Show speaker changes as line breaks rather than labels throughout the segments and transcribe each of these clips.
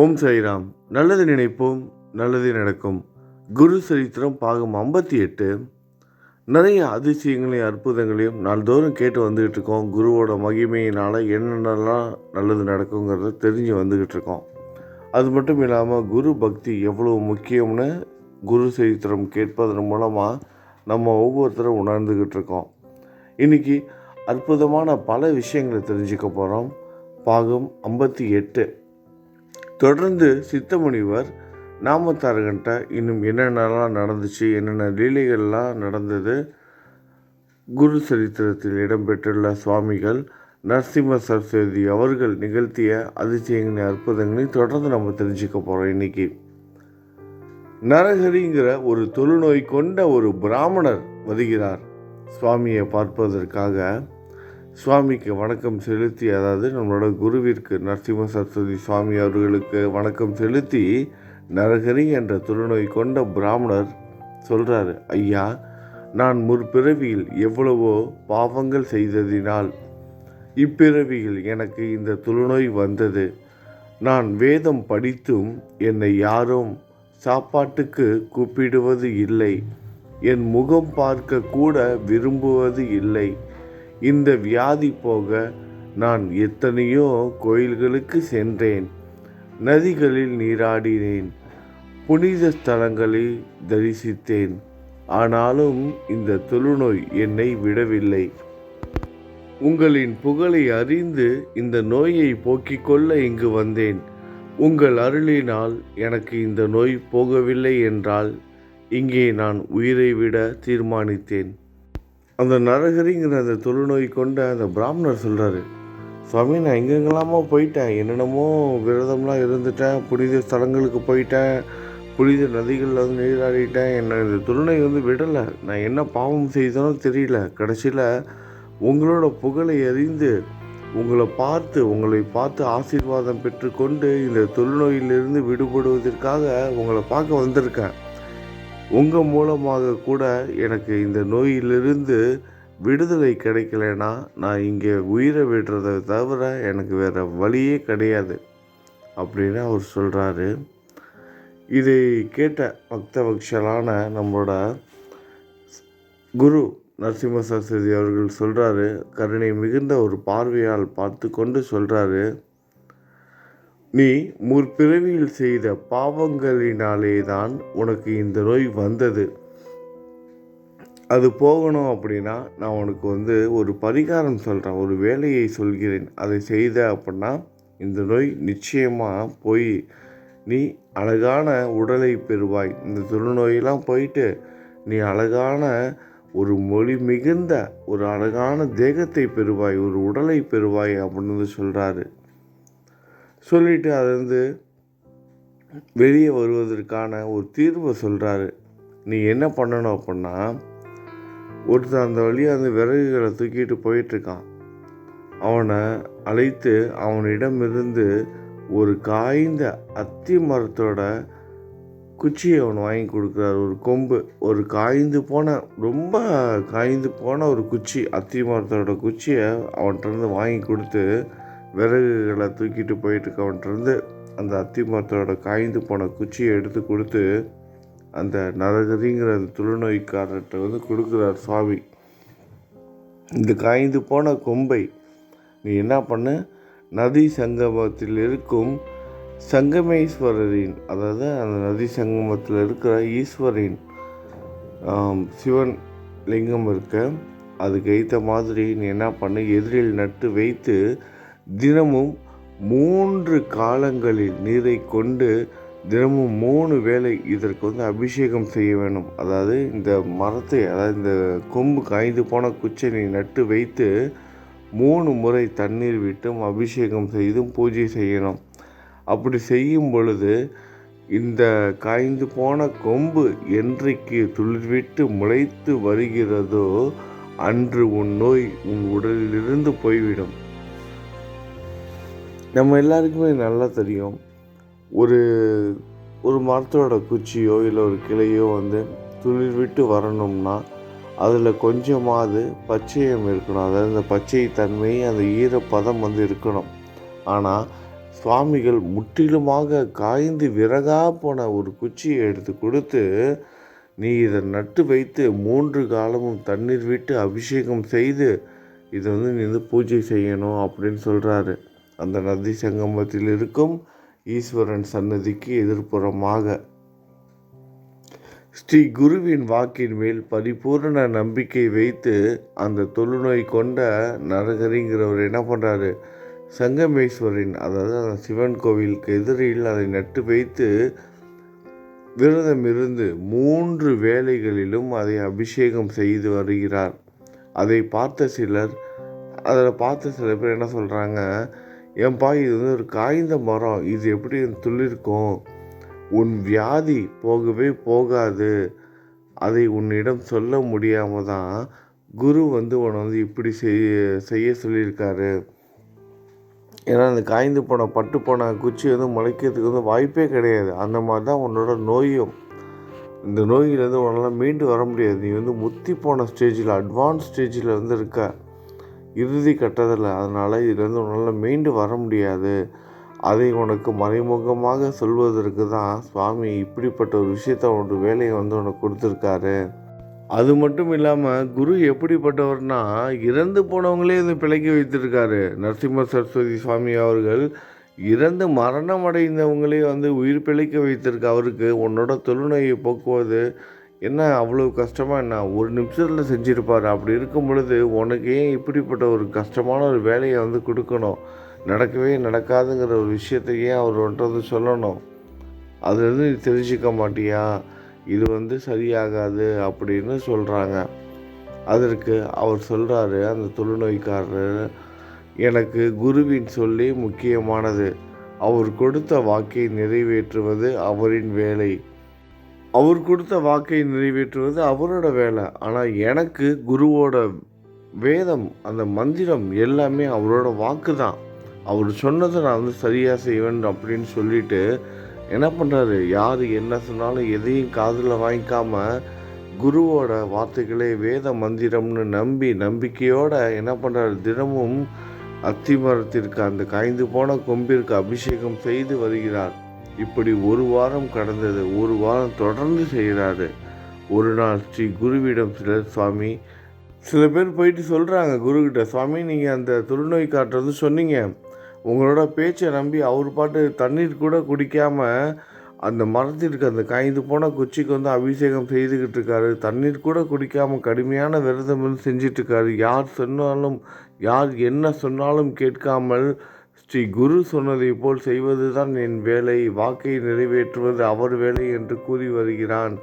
ஓம் சாய்ராம். நல்லது நினைப்போம் நல்லது நடக்கும். குரு சரித்திரம் பாகம் ஐம்பத்தி எட்டு. நிறைய அதிசயங்களையும் அற்புதங்களையும் நாள்தோறும் கேட்டு வந்துக்கிட்டு இருக்கோம் குருவோட மகிமையினால் என்னென்னலாம் நல்லது நடக்குங்கிறத தெரிஞ்சு வந்துக்கிட்டு இருக்கோம் அது மட்டும் இல்லாமல் குரு பக்தி எவ்வளோ முக்கியம்னு குரு சரித்திரம் கேட்பதன் மூலமாக நம்ம ஒவ்வொருத்தரும் உணர்ந்துக்கிட்டு இருக்கோம் இன்றைக்கி அற்புதமான பல விஷயங்களை தெரிஞ்சுக்க போகிறோம் பாகம் ஐம்பத்தி எட்டு. தொடர்ந்து சித்தமுனிவர் நாமத்தாரகன்ட்ட இன்னும் என்னென்னலாம் நடந்துச்சு என்னென்ன லீலைகள்லாம் நடந்தது குரு சரித்திரத்தில் இடம்பெற்றுள்ள சுவாமிகள் நரசிம்ம சரஸ்வதி அவர்கள் நிகழ்த்திய அதிசயங்களின் அற்புதங்களையும் தொடர்ந்து நம்ம தெரிஞ்சுக்க போகிறோம் இன்னைக்கு. நரஹரிங்கிற ஒரு தொழுநோய் கொண்ட ஒரு பிராமணர் வருகிறார் சுவாமியை பார்ப்பதற்காக. சுவாமிக்கு வணக்கம் செலுத்தி அதாவது நம்மளோட குருவிற்கு நரசிம்ம சரஸ்வதி சுவாமி அவர்களுக்கு வணக்கம் செலுத்தி நரகரி என்ற துறநோய் கொண்ட பிராமணர் சொல்கிறாரு ஐயா நான் முற்பிறவியில் எவ்வளவோ பாவங்கள் செய்ததினால் இப்பிறவியில் எனக்கு இந்த தொழுநோய் வந்தது. நான் வேதம் படித்தும் என்னை யாரும் சாப்பாட்டுக்கு கூப்பிடுவது இல்லை. என் முகம் பார்க்க கூட விரும்புவது இல்லை. இந்த வியாதி போக நான் எத்தனையோ கோயில்களுக்கு சென்றேன். நதிகளில் நீராடினேன். புனித ஸ்தலங்களை தரிசித்தேன். ஆனாலும் இந்த தொழுநோய் என்னை விடவில்லை. உங்களின் புகழை அறிந்து இந்த நோயை போக்கிக் கொள்ள இங்கு வந்தேன். உங்கள் அருளினால் எனக்கு இந்த நோய் போகவில்லை என்றால் இங்கே நான் உயிரை விட தீர்மானித்தேன். அந்த நரகரிங்கிற அந்த தொழுநோய் கொண்ட அந்த பிராமணர் சொல்கிறாரு சுவாமி நான் எங்கெங்கெல்லாமோ போயிட்டேன். என்னென்னமோ விரதம்லாம் இருந்துட்டேன். புனித ஸ்தலங்களுக்கு போயிட்டேன். புனித நதிகளில் வந்து நீராடிட்டேன். என்னை இந்த தொழுநோய் வந்து விடலை. நான் என்ன பாவம் செய்தனோ தெரியல. கடைசியில் உங்களோட புகழை அறிந்து உங்களை பார்த்து உங்களை பார்த்து ஆசீர்வாதம் பெற்றுக்கொண்டு இந்த தொழுநோயிலிருந்து விடுபடுவதற்காக உங்களை பார்க்க வந்திருக்கேன். உங்கள் மூலமாக கூட எனக்கு இந்த நோயிலிருந்து விடுதலை கிடைக்கலனா நான் இங்கே உயிரை விடுறதை தவிர எனக்கு வேறு வழியே கிடையாது அப்படின்னு அவர் சொல்கிறாரு இதை கேட்ட பக்தபக்ஷலான நம்மளோட குரு நரசிம்ம சரஸ்வதி அவர்கள் சொல்கிறாரு கருணை மிகுந்த ஒரு பார்வையால் பார்த்து கொண்டு சொல்கிறாரு நீ முற்பிறவியில் செய்த பாவங்களினாலே தான் உனக்கு இந்த நோய் வந்தது. அது போகணும் அப்படின்னா நான் உனக்கு வந்து ஒரு பரிகாரம் சொல்கிறேன் ஒரு வேலையை சொல்கிறேன். அதை செய்த அப்படின்னா இந்த நோய் நிச்சயமாக போய் நீ அழகான உடலை பெறுவாய். இந்த தொழுநோயெல்லாம் போயிட்டு நீ அழகான ஒரு மொழி மிகுந்த ஒரு அழகான தேகத்தை பெறுவாய் ஒரு உடலை பெறுவாய் அப்படின்னு வந்து சொல்கிறாரு சொல்லிட்டு அதுலேருந்து வெளியே வருவதற்கான ஒரு தீர்வை சொல்கிறாரு நீ என்ன பண்ணணும் அப்படின்னா ஒருத்தன் அந்த வழியாக அந்த விறகுகளை தூக்கிட்டு போயிட்டுருக்கான். அவனை அழைத்து அவனிடமிருந்து ஒரு காய்ந்த அத்தி மரத்தோட குச்சியை அவன் வாங்கி கொடுக்குறாரு. ஒரு கொம்பு ஒரு காய்ந்து போன ரொம்ப காய்ந்து போன ஒரு குச்சி அத்தி மரத்தோட குச்சியை அவன்கிட்ட வாங்கி கொடுத்து விறகுகளை தூக்கிட்டு போயிட்டு அவன்கிட்ட அந்த அத்தி மரத்தோட காய்ந்து போன குச்சியை எடுத்து கொடுத்து அந்த நரகதிங்கிற அந்த தொழுநோய்க்காரர்கிட்ட வந்து கொடுக்குறார் சுவாமி. இந்த காய்ந்து போன கொம்பை நீ என்ன பண்ணு? நதி சங்கமத்தில் இருக்கும் சங்கமேஸ்வரரின் அதாவது அந்த நதி சங்கமத்தில் இருக்கிற ஈஸ்வரின் சிவன் லிங்கம் இருக்க அதுக்கு ஏற்ற மாதிரி நீ என்ன பண்ணு? எதிரில் நட்டு வைத்து தினமும் மூன்று காலங்களில் நீரை கொண்டு தினமும் மூணு வேளை இதற்கு வந்து அபிஷேகம் செய்ய வேணும் அதாவது இந்த மரத்தை அதாவது இந்த கொம்பு காய்ந்து போன குச்சை நீ நட்டு வைத்து மூணு முறை தண்ணீர் விட்டும் அபிஷேகம் செய்தும் பூஜை செய்யணும். அப்படி செய்யும் பொழுது இந்த காய்ந்து போன கொம்பு என்றைக்கு துளிர்விட்டு முளைத்து வருகிறதோ அன்று உன் நோய் உன் உடலிலிருந்து போய்விடும். நம்ம எல்லாருக்குமே நல்லா தெரியும். ஒரு ஒரு மரத்தோட குச்சியோ இல்லை ஒரு கிளையோ வந்து துளிர் விட்டு வரணும்னா அதில் கொஞ்சமாவது பச்சையம் இருக்கணும். அதாவது அந்த பச்சை தன்மை அந்த ஈரப்பதம் வந்து இருக்கணும். ஆனால் சுவாமிகள் முற்றிலுமாக காய்ந்து விறகா போன ஒரு குச்சியை எடுத்து கொடுத்து நீ இதை நட்டு வைத்து மூன்று காலமும் தண்ணீர் விட்டு அபிஷேகம் செய்து இதை வந்து நீ வந்து பூஜை செய்யணும் அப்படின்னு சொல்கிறாரு அந்த நதி சங்கமத்தில் இருக்கும் ஈஸ்வரன் சன்னதிக்கு எதிர்ப்புறமாக. ஸ்ரீ குருவின் வாக்கின் மேல் பரிபூர்ண நம்பிக்கை வைத்து அந்த தொழுநோய் கொண்ட நரகரிங்கிறவர் என்ன பண்ணுறாரு சங்கமேஸ்வரின் அதாவது அந்த சிவன் கோவிலுக்கு எதிரில் அதை நட்டு வைத்து விரதம் இருந்து மூன்று வேலைகளிலும் அதை அபிஷேகம் செய்து வருகிறார். அதை பார்த்த சிலர் அதில் பார்த்த சில பேர் என்ன சொல்கிறாங்க ஏன்பா இது வந்து ஒரு காய்ந்த மரம். இது எப்படி துளிர்க்கும் உன் வியாதி போகவே போகாது. அதை உன்னிடம் சொல்ல முடியாமல் தான் குரு வந்து உன்னை வந்து இப்படி செய்ய செய்ய சொல்லியிருக்காரு. ஏன்னா அந்த காய்ந்து போன பட்டு போன குச்சி வந்து முளைக்கிறதுக்கு வந்து வாய்ப்பே கிடையாது. அந்த மாதிரி தான் உன்னோட நோயும். இந்த நோயிலேருந்து உன்னால் மீண்டு வர முடியாது. நீ வந்து முத்தி போன ஸ்டேஜில் அட்வான்ஸ் ஸ்டேஜில் வந்து இருக்க. இறுதி கட்டத்தில் அதனால் இதுலேருந்து உன்னால் மீண்டு வர முடியாது. அதை உனக்கு மறைமுகமாக சொல்வதற்கு தான் சுவாமி இப்படிப்பட்ட ஒரு விஷயத்த உனக்கு வேலையை வந்து உனக்கு கொடுத்துருக்காரு. அது மட்டும் இல்லாமல் குரு எப்படிப்பட்டவர்னா இறந்து போனவங்களே வந்து பிழைக்க வைத்திருக்காரு. நரசிம்ம சரஸ்வதி சுவாமி அவர்கள் இறந்து மரணம் அடைந்தவங்களே வந்து உயிர் பிழைக்க வைத்திருக்க அவருக்கு உன்னோட தொழுநோயை போக்குவது என்ன அவ்வளோ கஷ்டமாக என்ன ஒரு நிமிஷத்தில் செஞ்சுருப்பார். அப்படி இருக்கும் பொழுது உனக்கு ஏன் இப்படிப்பட்ட ஒரு கஷ்டமான ஒரு வேலையை வந்து கொடுக்கணும்? நடக்கவே நடக்காதுங்கிற ஒரு விஷயத்தை ஏன் அவர் வந்து சொல்லணும்? அதுலேருந்து நீ தெரிஞ்சுக்க மாட்டியா? இது வந்து சரியாகாது அப்படின்னு சொல்கிறாங்க அதற்கு அவர் சொல்கிறாரு அந்த தொழுநோய்க்காரர் எனக்கு குருவின் சொல்லி முக்கியமானது. அவர் கொடுத்த வாக்கை நிறைவேற்றுவது அவரின் வேலை. அவர் கொடுத்த வாக்கை நிறைவேற்றுவது அவரோட வேலை. ஆனால் எனக்கு குருவோட வேதம் அந்த மந்திரம் எல்லாமே அவரோட வாக்கு தான் அவர் சொன்னதை நான் வந்து சரியாக செய்வேன் அப்படின்னு சொல்லிட்டு என்ன பண்ணுறாரு யார் என்ன சொன்னாலும் எதையும் காதில் வாங்கிக்காம குருவோட வார்த்தைகளே வேத மந்திரம்னு நம்பி நம்பிக்கையோடு என்ன பண்ணுறாரு தினமும் அத்திமரத்திற்கு அந்த காய்ந்து போன கொம்பிற்கு அபிஷேகம் செய்து வருகிறார். இப்படி ஒரு வாரம் கடந்தது ஒரு வாரம் தொடர்ந்து செய்கிறாரு ஒரு நாள் ஸ்ரீ குருவிடம் சிலர் சுவாமி சில பேர் போயிட்டு சொல்கிறாங்க குருக்கிட்ட சுவாமி நீங்கள் அந்த தொழுநோய் காட்டுறது சொன்னீங்க. உங்களோட பேச்சை நம்பி அவர் பாட்டு தண்ணீர் கூட குடிக்காமல் அந்த மரத்திற்கு அந்த காய்ந்து போன குச்சிக்கு வந்து அபிஷேகம் செய்துக்கிட்டு இருக்காரு. தண்ணீர் கூட குடிக்காமல் கடுமையான விரதம் வந்து செஞ்சிட்ருக்காரு யார் சொன்னாலும் யார் என்ன சொன்னாலும் கேட்காமல் ஸ்ரீ குரு சொன்னதை போல் செய்வதுதான் என் வேலை. வாக்கை நிறைவேற்றுவது அவர் வேலை என்று கூறி வருகிறான்.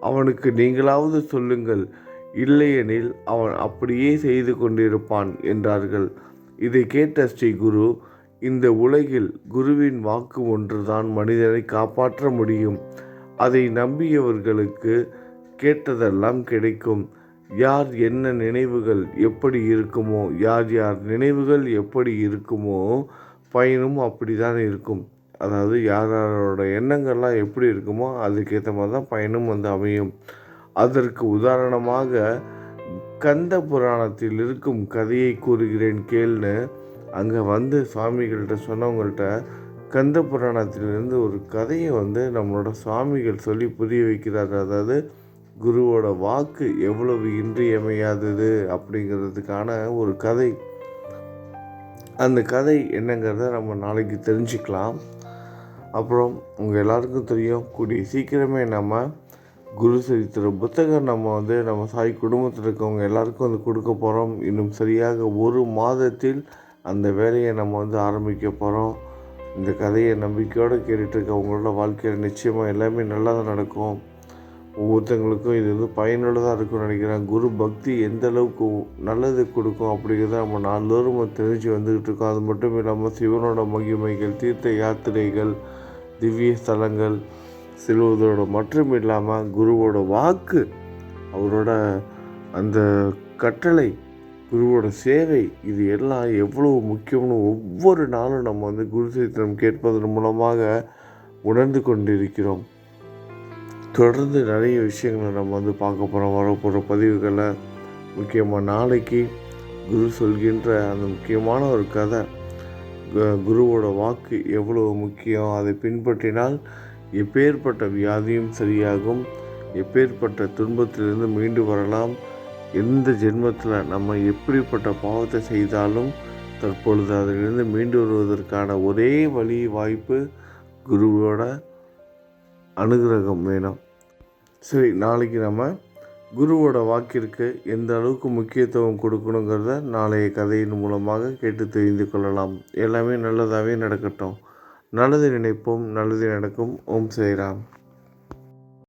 அவனுக்கு நீங்களாவது சொல்லுங்கள். இல்லையெனில் அவன் அப்படியே செய்து கொண்டிருப்பான் என்றார்கள். இதை கேட்ட ஸ்ரீ குரு இந்த உலகில் குருவின் வாக்கு ஒன்றுதான் மனிதனை காப்பாற்ற முடியும். அதை நம்பியவர்களுக்கு கேட்டதெல்லாம் கிடைக்கும். யார் என்ன நினைவுகள் எப்படி இருக்குமோ யார் யார் நினைவுகள் எப்படி இருக்குமோ பயனும் அப்படி தான் இருக்கும். அதாவது யார் யாரோட எண்ணங்கள்லாம் எப்படி இருக்குமோ அதுக்கேற்ற மாதிரி தான் பயனும் வந்து அமையும். அதற்கு உதாரணமாக கந்த புராணத்தில் இருக்கும் கதையை கூறுகிறேன் கேள்னு அங்கே வந்து சுவாமிகள்கிட்ட சொன்னவங்கள்ட்ட கந்த புராணத்திலிருந்து ஒரு கதையை வந்து நம்மளோட சுவாமிகள் சொல்லி புரிய வைக்கிறார் அதாவது குருவோட வாக்கு எவ்வளவு இன்றியமையாதது அப்படிங்கிறதுக்கான ஒரு கதை. அந்த கதை என்னங்கிறத நம்ம நாளைக்கு தெரிஞ்சுக்கலாம். அப்புறம் உங்கள் எல்லாருக்கும் தெரியும் கூடிய சீக்கிரமே நம்ம குரு சரித்திர புத்தகம் நம்ம வந்து நம்ம சாய் குடும்பத்தில் இருக்கவங்க எல்லாருக்கும் வந்து கொடுக்க போகிறோம் இன்னும் சரியாக ஒரு மாதத்தில் அந்த வேலையை நம்ம வந்து ஆரம்பிக்க போகிறோம் இந்த கதையை நம்பிக்கையோடு கேட்டுட்ருக்க அவங்களோட வாழ்க்கையில் நிச்சயமாக எல்லாமே நல்லா தான் நடக்கும். ஒவ்வொருத்தங்களுக்கும் இது வந்து பயனுள்ளதாக இருக்கும்னு நினைக்கிறேன். குரு பக்தி எந்த அளவுக்கு நல்லது கொடுக்கும் அப்படிங்கிறத நம்ம நாள்தோறும் தெரிஞ்சு வந்துக்கிட்டு இருக்கோம். அது மட்டும் இல்லாமல் சிவனோட மகிமைகள் தீர்த்த யாத்திரைகள் திவ்ய ஸ்தலங்கள் செல்வதோட மட்டும் இல்லாமல் குருவோட வாக்கு அவரோட அந்த கட்டளை குருவோட சேவை இது எல்லாம் எவ்வளோ முக்கியம்னு ஒவ்வொரு நாளும் நம்ம வந்து குரு சரித்திரம் கேட்பதன் மூலமாக உணர்ந்து கொண்டிருக்கிறோம். தொடர்ந்து நிறைய விஷயங்களை நம்ம வந்து பார்க்க போகிறோம் வரப்போகிற பதிவுகளை முக்கியமாக நாளைக்கு குரு சொல்கின்ற அந்த முக்கியமான ஒரு கதை குருவோட வாக்கு எவ்வளவு முக்கியம் அதை பின்பற்றினால் எப்பேற்பட்ட வியாதியும் சரியாகும் எப்பேற்பட்ட துன்பத்திலிருந்து மீண்டு வரலாம் எந்த ஜென்மத்தில் நம்ம எப்படிப்பட்ட பாவத்தை செய்தாலும் தற்பொழுது அதிலிருந்து மீண்டு வருவதற்கான ஒரே வழி வாய்ப்பு குருவோட அனுகிரகம் வேணும். சரி நாளைக்கு நம்ம குருவோட வாக்கிற்கு எந்த அளவுக்கு முக்கியத்துவம் கொடுக்கணுங்கிறத நாளைய கதையின் மூலமாக கேட்டு தெரிந்து கொள்ளலாம். எல்லாமே நல்லதாகவே நடக்கட்டும். நல்லது நினைப்போம் நல்லது நடக்கும். ஓம் சாய்ராம்.